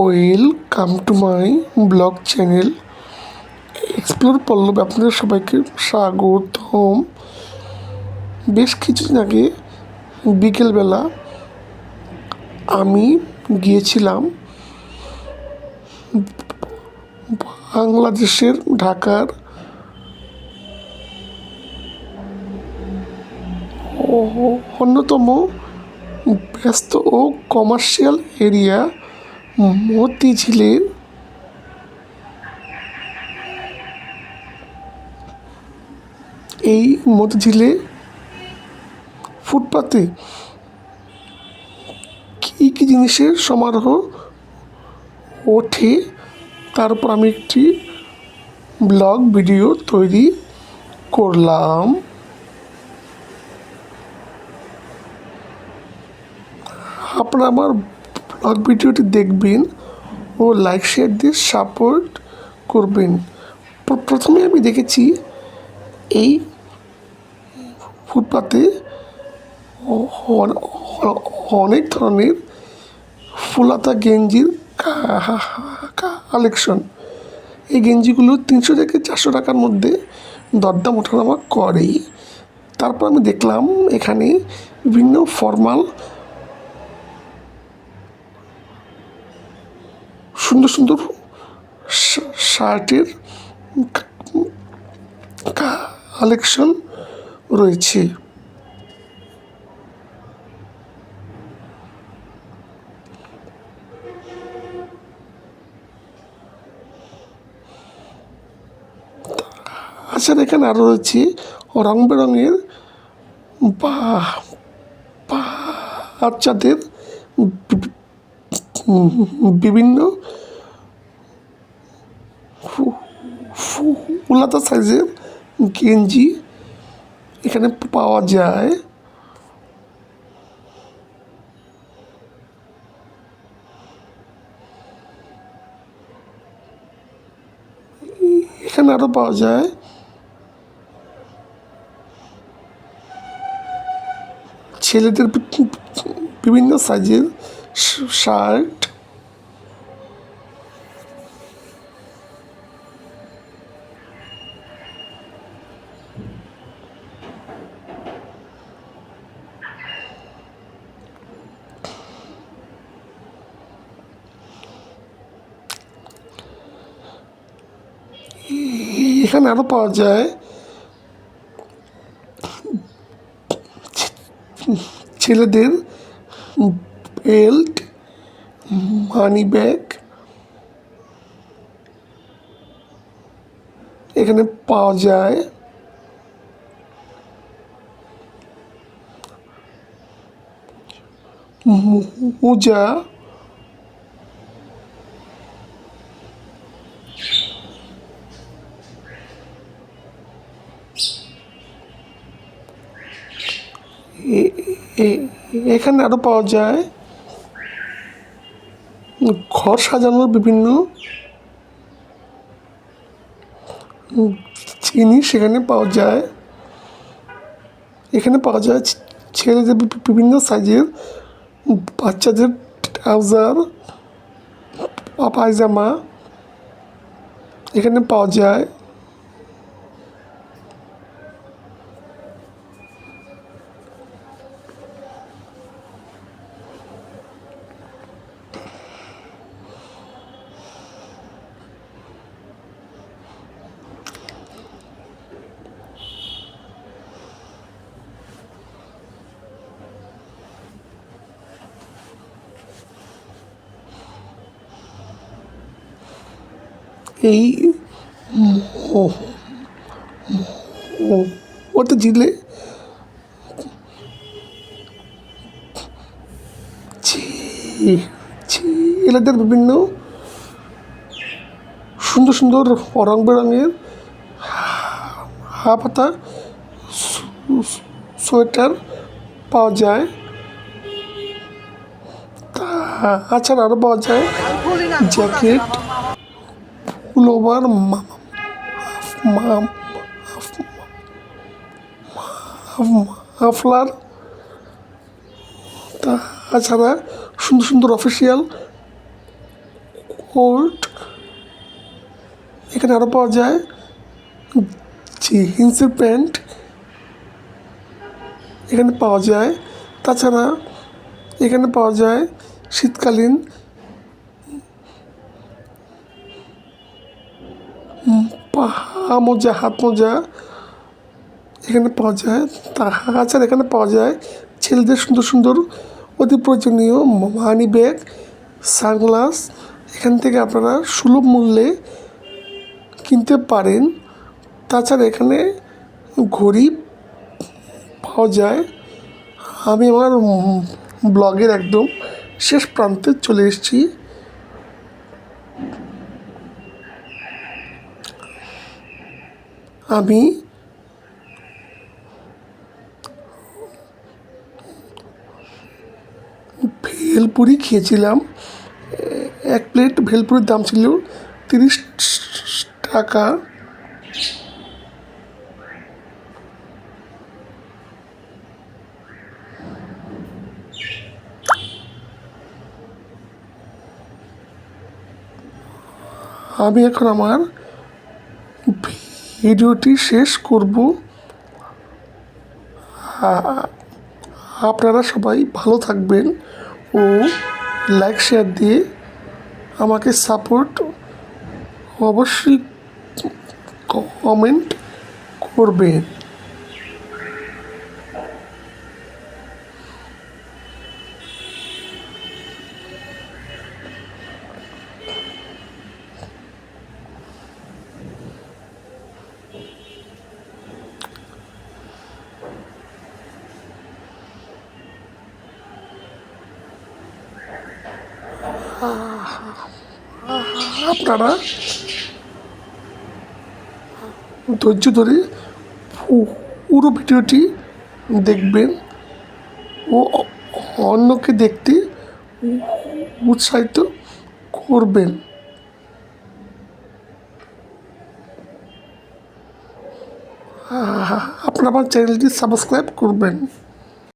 Welcome to my blog channel explore Pallab আপনাদের সবাইকে স্বাগতম। বেশ কিছুদিন আগে বিকেলবেলা আমি গিয়েছিলাম বাংলাদেশের ঢাকার অন্যতম ব্যস্ত ও কমার্শিয়াল এরিয়া মতিঝিলের এই মতিঝিলে ফুটপাতে। কী কী জিনিসের সমারোহ ওঠে? তার উপর আমি একটি ব্লগ ভিডিও তৈরি করলাম। আপনারা আমার ব্লগ ভিডিওটি দেখবেন ও লাইক শেয়ার দিয়ে সাপোর্ট করবেন। প্রথমে আমি দেখেছি এই ফুটপাতে অনেক ধরনের ফুলাতা গেঞ্জির কালেকশন এই গেঞ্জিগুলো তিনশো থেকে চারশো টাকার মধ্যে দরদাম ওঠানামা করেই। তারপর আমি দেখলাম এখানে বিভিন্ন ফর্মাল সুন্দর সুন্দর শার্টের কালেকশন রয়েছে। আচ্ছা এখানে আরও রয়েছে রং বেরঙের বা বাচ্চাদের বিভিন্ন ফুলাতা সাইজের গেঞ্জি এখানে পাওয়া যায়। এখানে আরও পাওয়া যায়। ছেলেদের বিভিন্ন সাইজের শার্ট। এখানে আরও পাওয়া যায় ছেলেদের বেল্ট মানি ব্যাগ এখানে পাওয়া যায় মোজা এখানে আরও পাওয়া যায়। ঘর সাজানোর বিভিন্ন জিনিস সেখানে পাওয়া যায়। এখানে পাওয়া যায় ছেলেদের বিভিন্ন সাইজের বাচ্চাদের ট্রাউজার পায়জামা। এখানে পাওয়া যায়। এই ওটা ছে- ছেলেদের বিভিন্ন সুন্দর সুন্দর রং বেরঙের হা পাতা সোয়েটার পাওয়া যায়। তাছাড়া আরও পাওয়া যায়। জ্যাকেট পুলোভার মাফলার তাছাড়া সুন্দর সুন্দর অফিসিয়াল শার্ট এখানে আরও পাওয়া যায় জিন্সের প্যান্ট এখানে পাওয়া যায়। তাছাড়া এখানে পাওয়া যায় শীতকালীন পা মোজা, হাত মোজা এখানে পাওয়া যায় তাছাড়া এখানে পাওয়া যায়। ছেলেদের সুন্দর সুন্দর, অতি প্রয়োজনীয় মানি ব্যাগ সানগ্লাস এখান থেকে আপনারা সুলভ মূল্যে কিনতে পারেন। তাছাড়া এখানে ঘড়ি পাওয়া যায়। আমি আমার ব্লগের একদম শেষ প্রান্তে চলে এসেছি। আমি ভেলপুরি খেয়েছিলাম। এক প্লেট ভেলপুরির দাম ছিল তিরিশ টাকা। আমি এখন আমার ভিডিওটি শেষ করব। আপনারা সবাই ভালো থাকবেন ও লাইক, শেয়ার দিয়ে আমাকে সাপোর্ট অবশ্যই কমেন্ট করবেন। আপনারা ধৈর্য ধরে পুরো ভিডিওটি দেখবেন ও অন্যকে দেখতে উৎসাহিত করবেন। আপনার আমার চ্যানেলটি সাবস্ক্রাইব করবেন।